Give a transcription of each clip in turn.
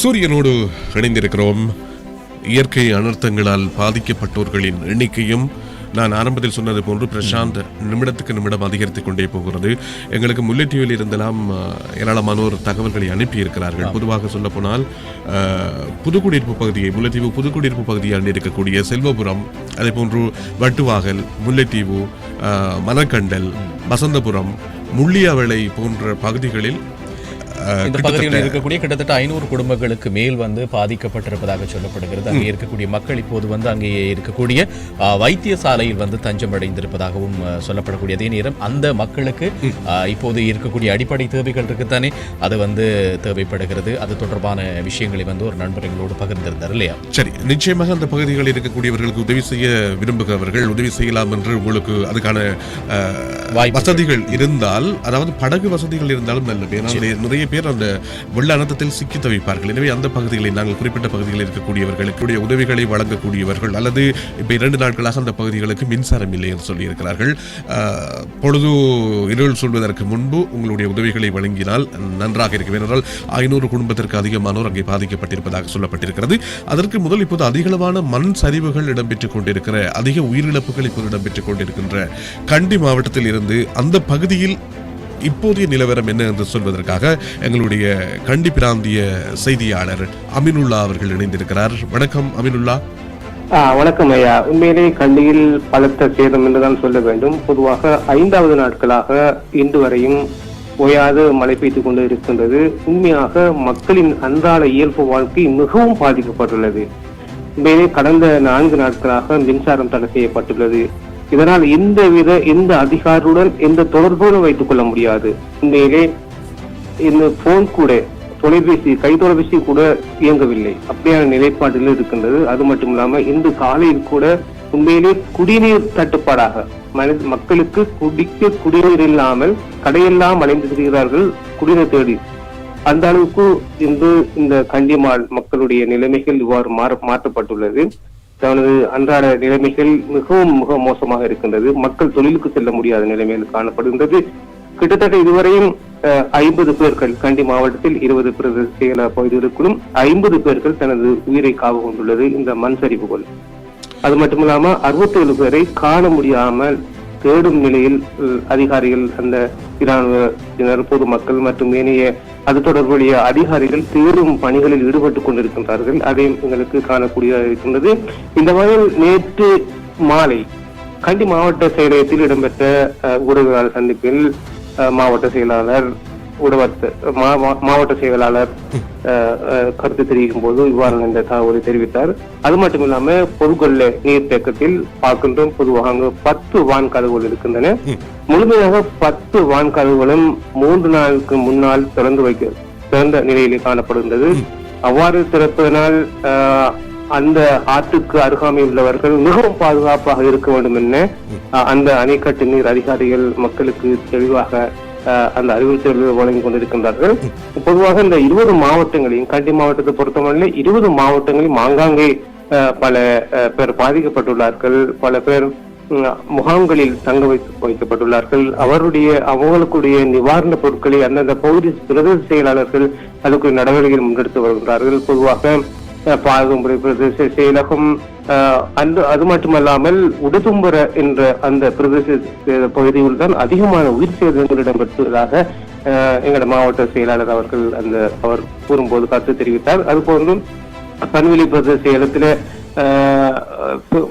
சூரியனோடு இணைந்திருக்கிறோம். இயற்கை அனர்த்தங்களால் பாதிக்கப்பட்டோர்களின் எண்ணிக்கையும் நான் ஆரம்பத்தில் சொன்னது போன்று பிரசாந்த் நிமிடத்துக்கு நிமிடம் அதிகரித்துக் கொண்டே போகிறது. எங்களுக்கு முல்லைத்தீவில் இருந்தெல்லாம் ஏராளமானோர் தகவல்களை அனுப்பியிருக்கிறார்கள். பொதுவாக சொல்ல போனால் புதுக்குடியிருப்பு பகுதியை முல்லைத்தீவு புதுக்குடியிருப்பு பகுதியாக இருக்கக்கூடிய செல்வபுரம் அதே போன்று வட்டுவாகல் முல்லைத்தீவு மலக்கண்டல் மணக்கண்டல் வசந்தபுரம் முள்ளியாவளை போன்ற பகுதிகளில் இந்த பகுதியில் இருக்கக்கூடிய கிட்டத்தட்ட ஐநூறு குடும்பங்களுக்கு மேல் வந்து பாதிக்கப்பட்டிருப்பதாக சொல்லப்படுகிறது. அங்கே இருக்கக்கூடிய மக்கள் இப்போது வந்து அங்கே இருக்கக்கூடிய வைத்தியசாலையில் வந்து தஞ்சம் அடைந்திருப்பதாகவும் சொல்லப்படக்கூடிய அதே நேரம் அந்த மக்களுக்கு இப்போது இருக்கக்கூடிய அடிப்படை தேவைகள் இருக்குத்தானே அது வந்து தேவைப்படுகிறது. அது தொடர்பான விஷயங்களை வந்து ஒரு நண்பர் எங்களோடு பகிர்ந்திருந்தார் இல்லையா? சரி நிச்சயமாக அந்த பகுதிகளில் இருக்கக்கூடியவர்களுக்கு உதவி செய்ய விரும்புகிறவர்கள் உதவி செய்யலாம் என்று உங்களுக்கு அதுக்கான. வசதிகள் இருந்தால் அதாவது படகு வசதிகள் இருந்தாலும் நல்லது. ஏன்னா நிறைய பேர் அந்த வெள்ள அனர்த்தத்தில் சிக்கி தவிப்பார்கள். எனவே அந்த பகுதிகளில் நாங்கள் குறிப்பிட்ட பகுதிகளில் இருக்கக்கூடியவர்களுக்கு உதவிகளை வழங்கக்கூடியவர்கள் அல்லது இப்போ இரண்டு நாட்களாக அந்த பகுதிகளுக்கு மின்சாரம் இல்லை என்று சொல்லியிருக்கிறார்கள். பொழுது இருள் சொல்வதற்கு முன்பு உங்களுடைய உதவிகளை வழங்கினால் நன்றாக இருக்கும். ஏனென்றால் ஐநூறு குடும்பத்திற்கு அதிகமானோர் அங்கே பாதிக்கப்பட்டிருப்பதாக சொல்லப்பட்டிருக்கிறது. அதற்கு முதல் இப்போது அதிகளவான மண் சரிவுகள் இடம்பெற்றுக் கொண்டிருக்கிற அதிக உயிரிழப்புகள் இப்போது இடம்பெற்றுக் கொண்டிருக்கின்ற கண்டி மாவட்டத்தில் இருந்து அந்த பகுதியில் இப்போதைய நிலவரம் என்ன என்று சொல்வதற்காக எங்களுடைய கண்டி பிராந்திய செய்தியாளர் அமினுல்லா அவர்கள் இணைந்திருக்கிறார். வணக்கம் அமினுல்லா. ஆ, வணக்கம் ஐயா. உண்மையிலே கண்டியில் பலத்த சேதம் என்றுதான் சொல்ல வேண்டும். பொதுவாக ஐந்தாவது நாட்களாக இன்று வரையும் ஓயாது மழை பெய்து கொண்டு இருக்கின்றது. உண்மையாக மக்களின் அன்றாட இயல்பு வாழ்க்கை மிகவும் பாதிக்கப்பட்டுள்ளது. உண்மையிலே கடந்த நான்கு நாட்களாக மின்சாரம் தடை செய்யப்பட்டுள்ளது. இதனால் எந்த வித எந்த அதிகாரியுடன் எந்த தொடர்புகளும் வைத்துக் கொள்ள முடியாது. உண்மையிலே இந்த போன் கூட தொலைபேசி கை தொலைபேசி கூட இயங்கவில்லை. அப்படியான நிலைப்பாட்டில் இருக்கின்றது. அது மட்டும் இல்லாம இன்று காலையில் கூட உண்மையிலே குடிநீர் தட்டுப்பாடாக மனித மக்களுக்கு குடிக்க குடிநீர் இல்லாமல் கடையெல்லாம் அலைந்து திரிகிறார்கள் குடிநீர் தேடி. அந்த அளவுக்கு இன்று இந்த கண்டிமாள் மக்களுடைய நிலைமைகள் இவ்வாறு மாற மாற்றப்பட்டுள்ளது. தனது அன்றாட நிலைமைகள் மிகவும் மிக மோசமாக இருக்கின்றது. மக்கள் தொழிலுக்கு செல்ல முடியாத நிலைமையில் காணப்படுகின்றது. கிட்டத்தட்ட இதுவரையும் ஐம்பது பேர்கள் கண்டி மாவட்டத்தில் இருபது பிரதேச செயல பகுதிகளுக்குள்ளும் ஐம்பது பேர்கள் தனது உயிரை காவு கொண்டுள்ளது. இந்த மண் சரிவுகள் அது மட்டுமில்லாம அறுபத்தேழு பேரை காண முடியாமல் தேடும் நிலையில் அதிகாரிகள் அந்த இராணுவத்தினர் பொதுமக்கள் மற்றும் ஏனைய அது தொடர்புடைய அதிகாரிகள் தேடும் பணிகளில் ஈடுபட்டுக் கொண்டிருக்கின்றார்கள். அதையும் எங்களுக்கு காணக்கூடியதாக இருக்கின்றது இந்த வகையில் நேற்று மாலை கண்டி மாவட்ட செயலகத்தில் இடம்பெற்ற ஊடகவியலாளர் சந்திப்பில் மாவட்ட செயலாளர் ஊடகத்து மாவட்ட செயலாளர் கருத்து தெரிவிக்கும் போது இவ்வாறு இந்த தகவலை தெரிவித்தார். அது மட்டும் இல்லாம பொதுக்கொள்ள நீர்த்தேக்கத்தில் பார்க்கின்றோம் பொதுவாக அங்கு பத்து வான் கதவுகள் இருக்கின்றன. முழுமையாக பத்து வான் கதவுகளும் மூன்று நாளுக்கு முன்னால் திறந்து வைக்க திறந்த நிலையிலே காணப்படுகின்றது. அவ்வாறு திறப்பதனால் அந்த ஆற்றுக்கு அருகாமை உள்ளவர்கள் மிகவும் பாதுகாப்பாக இருக்க வேண்டும் என அஹ், அந்த அணைக்கட்டு நீர் அதிகாரிகள் மக்களுக்கு தெளிவாக அந்த அறிவுறுத்தல்களை வழங்கி கொண்டிருக்கின்றார்கள். பொதுவாக இந்த இருபது மாவட்டங்களையும் கண்டி மாவட்டத்தை பொறுத்தவரையில் இருபது மாவட்டங்களையும் ஆங்காங்கே பல பேர் பாதிக்கப்பட்டுள்ளார்கள். பல பேர் முகாம்களில் தங்க வைத்து வைக்கப்பட்டுள்ளார்கள். அவருடைய அவங்களுக்குடைய நிவாரண பொருட்களை அந்தந்த பகுதி பிரதேச செயலாளர்கள் அதுக்கு நடவடிக்கைகள் முன்னெடுத்து வருகிறார்கள் பொதுவாக அஹ், பிரதேச செயலகம் அந்த அது மட்டுமல்லாமல் உடுதும்பர என்ற அந்த பிரதேச பகுதியில் தான் அதிகமான உயிர் சேதங்கள் இடம்பெற்றதாக எங்களோட மாவட்ட செயலாளர் அவர்கள் அந்த அவர் கூறும்போது கருத்து தெரிவித்தார். அதுபோன்று பன்வெளி பிரதேச சேலத்தில்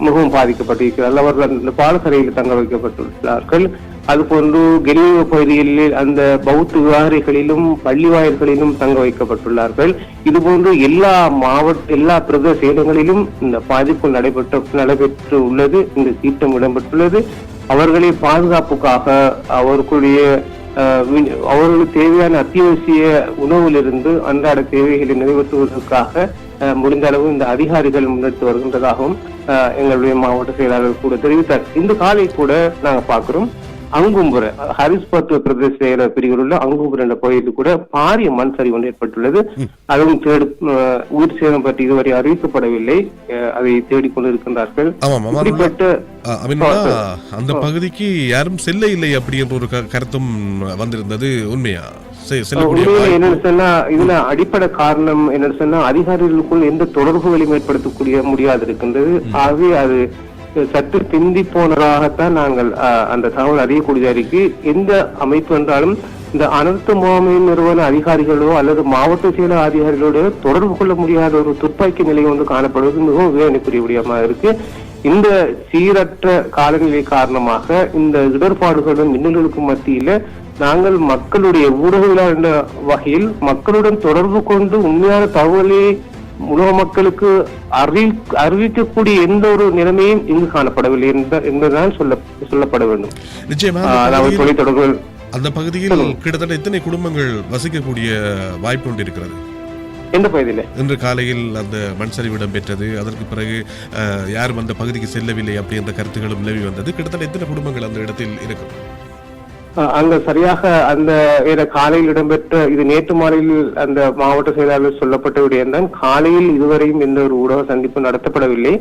மிகவும் பாதிக்கப்பட்டிருக்கிறார்கள் அவர்கள் அந்த பாலசரையில் தங்க வைக்கப்பட்டுள்ளார்கள். அதுபோன்று கெலியோ பகுதிகளில் அந்த பௌத்த விகாரிகளிலும் பள்ளி வாயில்களிலும் தங்க வைக்கப்பட்டுள்ளார்கள். இதுபோன்று எல்லா மாவட்ட எல்லா பிரதேச இடங்களிலும் இந்த பாதிப்பு நடைபெற்ற நடைபெற்று உள்ளது இந்த சீட்டம் இடம்பெற்றுள்ளது. அவர்களை பாதுகாப்புக்காக அவர்களுடைய அவர்களுக்கு தேவையான அத்தியாவசிய உணவிலிருந்து அன்றாட தேவைகளை நிறைவேற்றுவதற்காக முடிந்த அளவு இந்த அதிகாரிகள் முன்னெடுத்து வருகின்றதாகவும் எங்களுடைய மாவட்ட செயலாளர் கூட தெரிவித்தார். இந்த காலை கூட நாங்க பார்க்கிறோம். அங்கும்புர ஹரிஸ்பர்த் பிரதேச செயலக பிரிவில் உள்ள அங்கும்புர என்ற பகுதியில் கூட பாரிய மண் சரிவு ஒன்று ஏற்பட்டுள்ளது. அதுவும் தேடு உயிர் சேதம் பற்றி இதுவரை அறிவிக்கப்படவில்லை. அதை தேடிக்கொண்டு இருக்கின்றார்கள் ஆமாம் ஆமாம். இப்படிப்பட்ட அந்த பகுதிக்கு யாரும் செல்ல இல்லை அப்படி என்ற ஒரு கருத்தும் வந்திருந்தது உண்மையா? என்னன்னு சொன்னா இதுல அடிப்படை காரணம் என்னன்னு சொன்னா அதிகாரிகளுக்குள் எந்த தொடர்புகளையும் ஏற்படுத்தக்கூடிய முடியாது இருக்கின்றது. ஆகவே அது சற்று பிந்தி போனதாகத்தான் நாங்கள் அந்த தகவல் அறியக்கூடியதா இருக்கு. எந்த அமைப்பு என்றாலும் இந்த அனர்த்த முகாமை நிறுவன அதிகாரிகளோ அல்லது மாவட்ட செயல அதிகாரிகளோட தொடர்பு கொள்ள முடியாத ஒரு துப்பாக்கி நிலை வந்து காணப்படுவது மிகவும் வேதனைக்குரிய விடயமா இருக்கு. இந்த சீரற்ற காலநிலை காரணமாக இந்த இடர்பாடுகளும் மின்னல்களுக்கும் மத்தியில நாங்கள் மக்களுடைய ஊடகவியலாளர் என்ற வகையில் மக்களுடன் தொடர்பு கொண்டு உண்மையான தகவலை உலக மக்களுக்கு அறி அறிவிக்கக்கூடிய எந்த ஒரு நிலைமையும் இங்கு காணப்படவில்லை என்ப- என்பதுதான் சொல்ல சொல்லப்பட வேண்டும். நிச்சயமா அதாவது தொலைத்தொடர்புகள் அந்த பகுதியில் கிட்டத்தட்ட எத்தனை குடும்பங்கள் வசிக்கக்கூடிய வாய்ப்பு ஒன்று இருக்கிறது எந்த பகுதியில? இன்று காலையில் அந்த மண் சரிவு இடம்பெற்றது. அதற்கு பிறகு யாரும் அந்த பகுதிக்கு செல்லவில்லை அப்படி என்ற கருத்துகளும் நிலவி வந்தது. கிட்டத்தட்ட எத்தனை குடும்பங்கள் அந்த இடத்தில் இருக்கும் அங்க சரியாக அந்த காலையில் இடம்பெற்ற இது நேற்று மாலையில் அந்த மாவட்ட செயலாளர் சொல்லப்பட்ட விடயம்தான் காலையில் இதுவரையும் எந்த ஒரு ஊடக சந்திப்பு நடத்தப்படவில்லை.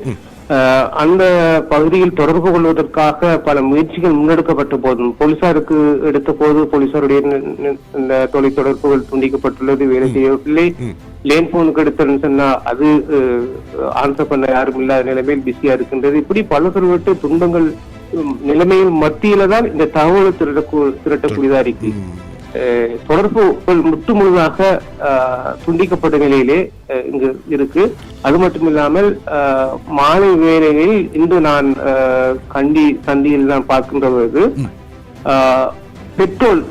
அந்த பகுதியில் தொடர்பு கொள்வதற்காக பல முயற்சிகள் முன்னெடுக்கப்பட்ட போதும் போலீசாருக்கு எடுத்த போது போலீசாருடைய நி- தொலை இந்த தொலைத்தொடர்புகள் துண்டிக்கப்பட்டுள்ளது வேலை செய்யவில்லை. லேன் போனுக்கு எடுத்தேன்னு சொன்னா அது ஆன்சர் பண்ண யாரும் இல்லாத நிலைமையில் பிஸியா இருக்கின்றது. இப்படி பல சொல்லிட்டு துன்பங்கள் உம், நிலைமையில் மத்தியில தான் இந்த தகவலை திரட்ட திரட்டக்கூடியதா இருக்கு. அஹ், தொடர்புகள் முற்று முழுதாக துண்டிக்கப்பட்ட நிலையிலே இங்கு இருக்கு. அது மட்டும் இல்லாமல் மாலை வேளையில் இன்று நான் கண்டி சந்தியில் நான் பார்க்கின்ற பொழுது பெட்ரோல்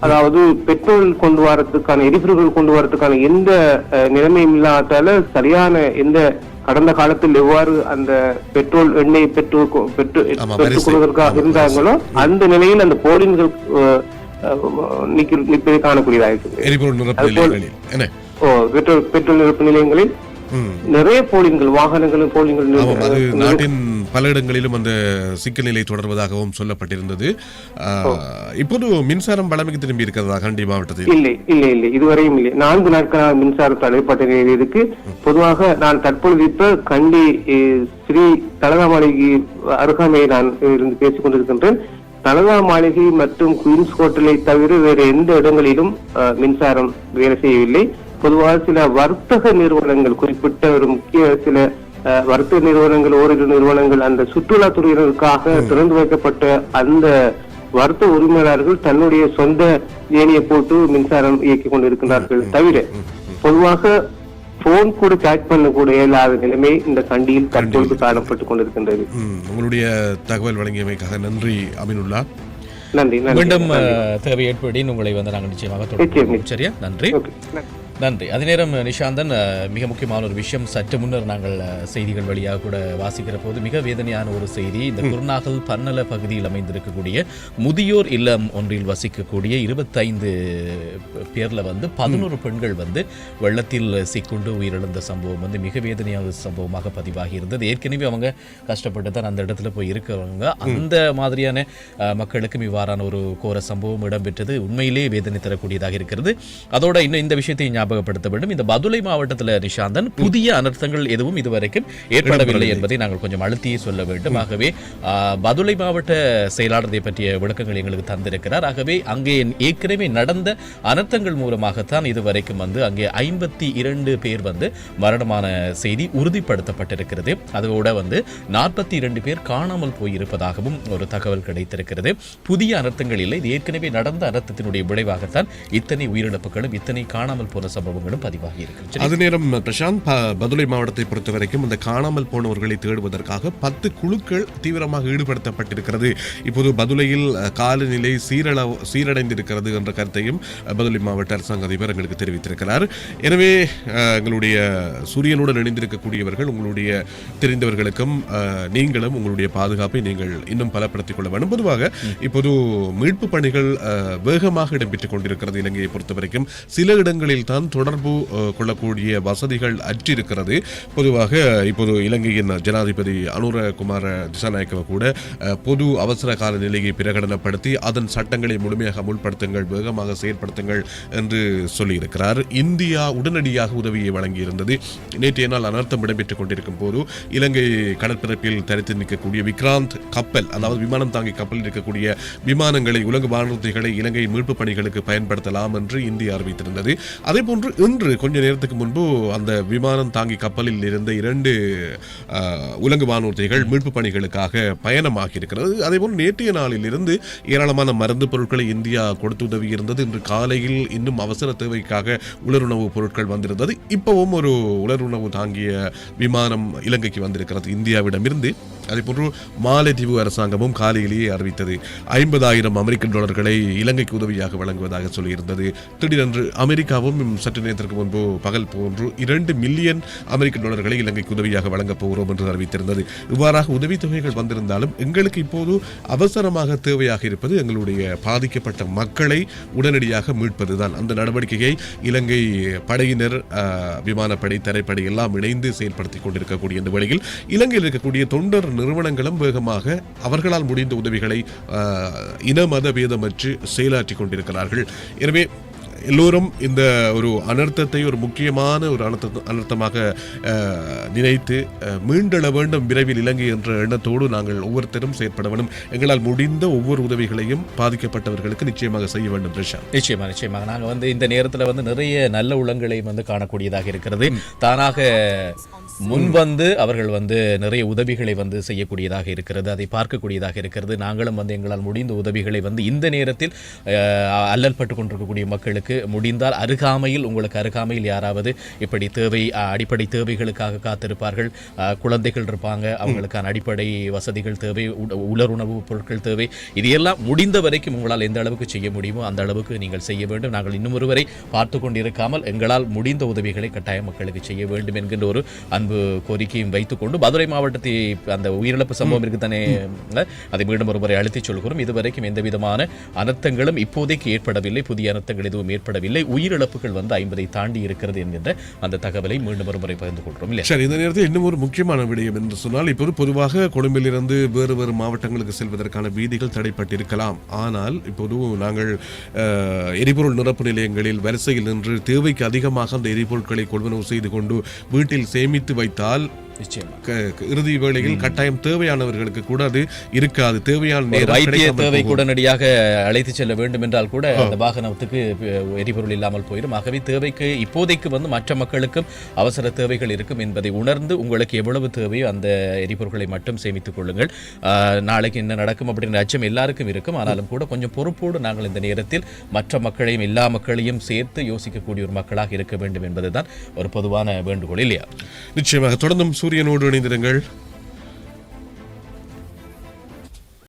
அதாவது பெட்ரோல் கொண்டு வரதுக்கான எரிபொருள்கள் கொண்டு வரதுக்கான எந்த நிலைமையும் இல்லாதால சரியான எந்த கடந்த காலத்தில் எவ்வாறு அந்த பெட்ரோல் எண்ணெய் பெட்ரோல் கொ- பெட்ரோ- ஆமா, பெற்றுக் வரிசை. கொள்வதற்காக ஆமா, இருந்தாங்களோ அந்த நிலையில் அந்த போலின்கள் நிற்பதை காணக்கூடியதாக ஓ பெட்ரோல் பெட்ரோல் நிரப்பு நிலையங்களில். நிறைய போலின்கள் வாகனங்களும் அது நிறு- நாட்டின் பல இடங்களிலும் அந்த சிக்கல் நிலை தொடர்வதாகவும் சொல்லப்பட்டிருந்தது. இப்போது மின்சாரம் வளமைக்கு திரும்பி இருக்கிறதா கண்டி மாவட்டத்தில்? இல்லை இல்லை இல்லை இதுவரையும் இல்லை. நான்கு நாட்களாக மின்சாரம் தடைப்பட்ட நிலையில் இருக்கு பொதுவாக நான் தற்பொழுது இப்ப கண்டி ஸ்ரீ தலகா மாளிகை அருகாமையை நான் இருந்து பேசிக் கொண்டிருக்கின்றேன். தலகா மாளிகை மற்றும் குயின்ஸ் ஹோட்டலை தவிர வேறு எந்த இடங்களிலும் மின்சாரம் வேலை செய்யவில்லை. பொதுவாக சில வர்த்தக நிறுவனங்கள் குறிப்பிட்ட ஒரு முக்கிய சில வர்த்தக நிறுவனங்கள் ஓரிரு நிறுவனங்கள் அந்த சுற்றுலாத்துறையினருக்காக திறந்து வைக்கப்பட்ட அந்த வர்த்தக உரிமையாளர்கள் தன்னுடைய சொந்த ஏணியை போட்டு மின்சாரம் இயக்கிக் கொண்டிருக்கிறார்கள் தவிர பொதுவாக போன் கூட கூட இயலாத நிலைமை இந்த கண்டியில் தற்பொழுது காணப்பட்டுக் கொண்டிருக்கின்றது. உங்களுடைய தகவல் வழங்கியமைக்காக நன்றி அமினுல்லா. நன்றி நன்றி. மீண்டும் தேவை ஏற்படின் உங்களை வந்து நாங்கள் நிச்சயமாக தொடர்பு சரியா? நன்றி. ஓகே. நன்றி. அதே நேரம் நிஷாந்தன் மிக முக்கியமான ஒரு விஷயம். சற்று முன்னர் நாங்கள் செய்திகள் வழியாக கூட வாசிக்கிற போது மிக வேதனையான ஒரு செய்தி. இந்த குருநாகல் பன்னல பகுதியில் அமைந்திருக்கக்கூடிய முதியோர் இல்லம் ஒன்றில் வசிக்கக்கூடிய இருபத்தைந்து பேர்ல வந்து பதினோரு பெண்கள் வந்து வெள்ளத்தில் சிக்குண்டு உயிரிழந்த சம்பவம் வந்து மிக வேதனையான சம்பவமாக பதிவாகி இருந்தது ஏற்கனவே அவங்க கஷ்டப்பட்டு தான் அந்த இடத்துல போய் இருக்கிறவங்க. அந்த மாதிரியான மக்களுக்கும் இவ்வாறான ஒரு கோர சம்பவம் இடம்பெற்றது. உண்மையிலே வேதனை தரக்கூடியதாக இருக்கிறது. அதோட இன்னும் இந்த விஷயத்தை ஞாபகப்படுத்த வேண்டும். இந்த பதுளை மாவட்டத்தில் நிஷாந்தன் புதிய அனர்த்தங்கள் எதுவும் இதுவரைக்கும் ஏற்படவில்லை என்பதை நாங்கள் கொஞ்சம் அழுத்தியே சொல்ல வேண்டும். ஆகவே பதுளை மாவட்ட செயலாளர் பற்றிய விளக்கங்கள் எங்களுக்கு தந்திருக்கிறார். ஆகவே அங்கே ஏற்கனவே நடந்த அனர்த்தங்கள் மூலமாகத்தான் இதுவரைக்கும் வந்து அங்கே ஐம்பத்தி இரண்டு பேர் வந்து மரணமான செய்தி உறுதிப்படுத்தப்பட்டிருக்கிறது. அதோட வந்து நாற்பத்தி இரண்டு பேர் காணாமல் போயிருப்பதாகவும் ஒரு தகவல் கிடைத்திருக்கிறது. புதிய அனர்த்தங்கள் இல்லை. இது ஏற்கனவே நடந்த அனர்த்தத்தினுடைய விளைவாகத்தான் இத்தனை உயிரிழப்புகளும் இத்தனை காணாமல் போன சம்பவங்களும் பதிவாகி இருக்கு. அது நேரம் பிரசாந்த் பதுளை மாவட்டத்தை பொறுத்த வரைக்கும் இந்த காணாமல் போனவர்களை தேடுவதற்காக பத்து குழுக்கள் தீவிரமாக ஈடுபடுத்தப்பட்டிருக்கிறது. இப்போது பதுளையில் காலநிலை சீரள சீரடைந்திருக்கிறது என்ற கருத்தையும் பதுளை மாவட்ட அரசாங்க அதிபர் எங்களுக்கு தெரிவித்திருக்கிறார். எனவே எங்களுடைய சூரியனுடன் இணைந்திருக்கக்கூடியவர்கள் உங்களுடைய தெரிந்தவர்களுக்கும் நீங்களும் உங்களுடைய பாதுகாப்பை நீங்கள் இன்னும் பலப்படுத்திக் கொள்ள வேண்டும். பொதுவாக இப்போது மீட்பு பணிகள் வேகமாக இடம்பெற்றுக் கொண்டிருக்கிறது இலங்கையை பொறுத்த வரைக்கும் சில இடங்களில் தான் விமானம் தொடர்பு கொள்ளக்கூடிய வசதிகள் அற்றிருக்கிறது. பொதுவாக இப்போது இலங்கையின் ஜனாதிபதி அனுரகுமார திசாநாயக்கவ கூட பொது அவசர கால நிலையை பிரகடனப்படுத்தி அதன் சட்டங்களை முழுமையாக அமுல்படுத்துங்கள் வேகமாக செயற்படுத்துங்கள் என்று சொல்லியிருக்கிறார். இந்தியா உடனடியாக உதவியை வழங்கியிருந்தது. நேற்றைய நாள் அனர்த்தம் இடம்பெற்றுக் கொண்டிருக்கும் போது இலங்கை கடற்பரப்பில் தரித்து நிற்கக்கூடிய விக்ராந்த் கப்பல் அதாவது விமானம் தாங்கி கப்பலில் இருக்கக்கூடிய விமானங்களை உலக வானூர்திகளை இலங்கை மீட்பு பணிகளுக்கு பயன்படுத்தலாம் என்று இந்தியா அறிவித்திருந்தது. அதே போன்று இன்று கொஞ்ச நேரத்துக்கு முன்பு அந்த விமானம் தாங்கி கப்பலில் இருந்த இரண்டு உலங்கு உலக வானூர்திகள் மீட்பு பணிகளுக்காக பயணமாகி இருக்கிறது அதே நேற்றைய நாளில் இருந்து ஏராளமான மருந்து பொருட்களை இந்தியா கொடுத்து உதவி இருந்தது இன்று காலையில் இன்னும் அவசர தேவைக்காக உலருணவு பொருட்கள் வந்திருந்தது. இப்பவும் ஒரு உலருணவு தாங்கிய விமானம் இலங்கைக்கு வந்திருக்கிறது. இந்தியாவிடமிருந்து அதேபோன்று மாலைதீவு அரசாங்கமும் காலையிலேயே அறிவித்தது. ஐம்பதாயிரம் அமெரிக்கன் டாலர்களை இலங்கைக்கு உதவியாக வழங்குவதாக சொல்லியிருந்தது. திடீரென்று அமெரிக்காவும் சற்று நேரத்திற்கு முன்பு பகல் போன்று இரண்டு மில்லியன் அமெரிக்கன் டாலர்களை இலங்கைக்கு உதவியாக வழங்கப் போகிறோம் என்று அறிவித்திருந்தது. இவ்வாறாக உதவித்தொகைகள் வந்திருந்தாலும் எங்களுக்கு இப்போது அவசரமாக தேவையாக இருப்பது எங்களுடைய பாதிக்கப்பட்ட மக்களை உடனடியாக மீட்பதுதான். அந்த நடவடிக்கையை இலங்கை படையினர் விமானப்படை தரைப்படை எல்லாம் இணைந்து செயல்படுத்தி கொண்டிருக்கக்கூடிய இந்த வேளையில் இலங்கையில் இருக்கக்கூடிய தொண்டர் நிறுவனங்களும் வேகமாக அவர்களால் முடிந்த உதவிகளை இன மத பேதமற்று செயலாற்றி கொண்டிருக்கிறார்கள். எனவே எல்லோரும் இந்த ஒரு அனர்த்தத்தை ஒரு முக்கியமான ஒரு அனர்த்த அனர்த்தமாக நினைத்து மீண்டெழ வேண்டும் விரைவில் இலங்கை என்ற எண்ணத்தோடு நாங்கள் ஒவ்வொருத்தரும் செயற்பட வேண்டும். எங்களால் முடிந்த ஒவ்வொரு உதவிகளையும் பாதிக்கப்பட்டவர்களுக்கு நிச்சயமாக செய்ய வேண்டும் பிரஷா நிச்சயமா நிச்சயமாக. நாங்க வந்து இந்த நேரத்துல வந்து நிறைய நல்ல உள்ளங்களையும் வந்து காணக்கூடியதாக இருக்கிறது. தானாக முன்வந்து அவர்கள் வந்து நிறைய உதவிகளை வந்து செய்யக்கூடியதாக இருக்கிறது. அதை பார்க்கக்கூடியதாக இருக்கிறது. நாங்களும் வந்து எங்களால் முடிந்த உதவிகளை வந்து இந்த நேரத்தில் அஹ், அல்லல் பட்டு கொண்டிருக்கக்கூடிய மக்களுக்கு முடிந்தால் அருகாமையில் உங்களுக்கு அருகாமையில் யாராவது இப்படி தேவை அடிப்படை தேவைகளுக்காக காத்திருப்பார்கள். குழந்தைகள் இருப்பாங்க அவங்களுக்கான அடிப்படை வசதிகள் தேவை உட- உலருணவு பொருட்கள் தேவை. இது எல்லாம் முடிந்த வரைக்கும் உங்களால் எந்த அளவுக்கு செய்ய முடியுமோ அந்த அளவுக்கு நீங்கள் செய்ய வேண்டும். நாங்கள் இன்னும் ஒருவரை பார்த்து கொண்டிருக்காமல் எங்களால் முடிந்த உதவிகளை கட்டாயம் மக்களுக்கு செய்ய வேண்டும் என்கின்ற ஒரு அன்பு கோரிக்கையும் வைத்துக்கொண்டு மதுரை மாவட்டத்தை அந்த உயிரிழப்பு சம்பவம் இருக்குதானே அதை மீண்டும் ஒருமுறை அழுத்திச் சொல்கிறோம். இதுவரைக்கும் எந்த விதமான அனர்த்தங்களும் இப்போதைக்கு ஏற்படவில்லை. புதிய அனர்த்தங்கள் எதுவும் ஏற்படவில்லை. உயிரிழப்புகள் வந்து ஐம்பதை தாண்டி இருக்கிறது என்கின்ற அந்த தகவலை மீண்டும் ஒரு முறை பகிர்ந்து கொள்கிறோம் இல்லையா? சரி இந்த நேரத்தில் இன்னும் ஒரு முக்கியமான விடயம் என்று சொன்னால் இப்போது பொதுவாக கொழும்பிலிருந்து வேறு வேறு மாவட்டங்களுக்கு செல்வதற்கான வீதிகள் தடைப்பட்டிருக்கலாம். ஆனால் இப்போது நாங்கள் எரிபொருள் நிரப்பு நிலையங்களில் வரிசையில் நின்று தேவைக்கு அதிகமாக அந்த எரிபொருட்களை கொள்வனவு செய்து கொண்டு வீட்டில் சேமித்து வைத்தால் இறுதி வேளையில் கட்டாயம் தேவையானவர்களுக்கு கூட அது இருக்காது. தேவையான நேரம் தேவை. உடனடியாக அழைத்து செல்ல வேண்டும் என்றால் கூட அந்த வாகனத்துக்கு எரிபொருள் இல்லாமல் போயிடும். ஆகவே தேவைக்கு இப்போதைக்கு வந்து மற்ற மக்களுக்கும் அவசர தேவைகள் இருக்கும் என்பதை உணர்ந்து உங்களுக்கு எவ்வளவு தேவையோ அந்த எரிபொருட்களை மட்டும் சேமித்துக் கொள்ளுங்கள். நாளைக்கு என்ன நடக்கும் அப்படின்ற அச்சம் எல்லாருக்கும் இருக்கும். ஆனாலும் கூட கொஞ்சம் பொறுப்போடு நாங்கள் இந்த நேரத்தில் மற்ற மக்களையும் எல்லா மக்களையும் சேர்த்து யோசிக்கக்கூடிய ஒரு மக்களாக இருக்க வேண்டும் என்பதுதான் ஒரு பொதுவான வேண்டுகோள் இல்லையா? நிச்சயமாக. தொடர்ந்தும் சூரியனோடு இணைந்திருங்கள்.